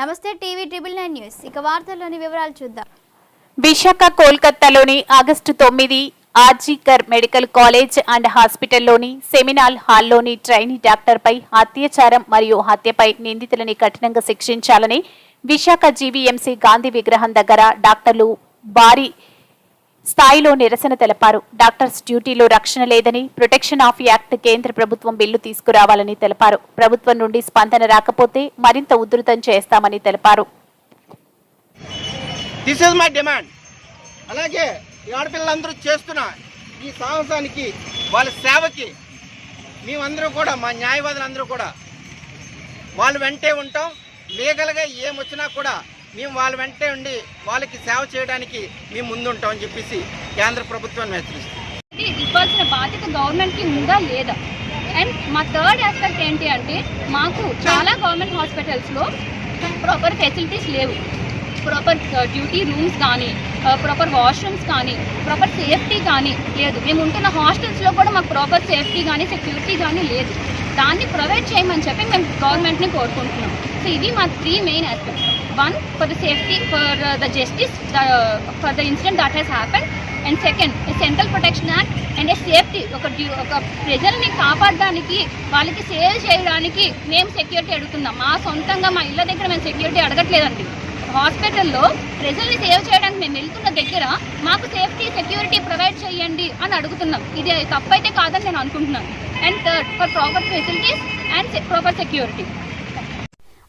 నమస్తే TV triple nine news. ఇక వార్తల్లోని వివరాలు చూద్దాం. విశాఖ కోల్కతాలోని ఆగస్టు తొమ్మిది ఆర్జీకర్ మెడికల్ కాలేజ్ అండ్ హాస్పిటల్లోని సెమినాల్ హాల్లోని ట్రైనీ డాక్టర్పై అత్యాచారం మరియు హత్యపై నిందితులని కఠినంగా శిక్షించాలని విశాఖ జీవీఎంసీ గాంధీ విగ్రహం దగ్గర డాక్టర్లు భారీ స్థాయిలో నిరసన తెలిపారు. డాక్టర్స్ డ్యూటీలో రక్షణ లేదని ప్రొటెక్షన్ ఆఫ్ యాక్ట్ కేంద్ర ప్రభుత్వం బిల్లు తీసుకురావాలని తెలిపారు. ప్రభుత్వం నుండి స్పందన రాకపోతే మరింత ఉధృతం చేస్తామని తెలిపారు. దిస్ ఇస్ మై డిమాండ్ అలాగే ఈ ఆడపిల్లలందరూ చేస్తున్న ఈ సాహసానికి వాళ్ళ సేవకి మేమందరూ కూడా మా న్యాయవాదులందరూ కూడా వాళ్ళు వెంటే ఉంటాం. లీగల్గా ఏమొచ్చినా కూడా మేము వాళ్ళ వెంటే ఉండి వాళ్ళకి సేవ చేయడానికి మేము ముందుంటామని చెప్పేసి కేంద్ర ప్రభుత్వాన్ని హెచ్చరిస్తుంది ఇవ్వాల్సిన బాధ్యత గవర్నమెంట్కి ఉందా లేదా? అండ్ మా థర్డ్ ఆస్పెక్ట్ ఏంటి అంటే మాకు చాలా గవర్నమెంట్ హాస్పిటల్స్లో ప్రాపర్ ఫెసిలిటీస్ లేవు. ప్రాపర్ డ్యూటీ రూమ్స్ కానీ ప్రాపర్ వాష్రూమ్స్ కానీ ప్రాపర్ సేఫ్టీ కానీ లేదు. మేము ఉంటున్న హాస్టల్స్లో కూడా మాకు ప్రాపర్ సేఫ్టీ కానీ సెక్యూరిటీ కానీ లేదు. దాన్ని ప్రొవైడ్ చేయమని చెప్పి మేము గవర్నమెంట్ని కోరుకుంటున్నాం. సో ఇవి మా three main aspects one for the safety for the justice for the incident that has happen and second central protection act and safety ఒక డ్యూ- ఒక ప్రజల్ని కాపాడడానికి వాళ్ళకి సేవ్ చేయడానికి మేము సెక్యూరిటీ అడుగుతున్నాం. మా సొంతంగా మా ఇళ్ళ దగ్గర మేము సెక్యూరిటీ అడగట్లేదండి. హాస్పిటల్లో ప్రజల్ని సేవ్ చేయడానికి మేము వెళ్తున్న దగ్గర మాకు సేఫ్టీ సెక్యూరిటీ ప్రొవైడ్ చేయండి అని అడుగుతున్నాం. ఇది తప్పైతే కాదని నేను అనుకుంటున్నాను. And third for proper facilities and proper security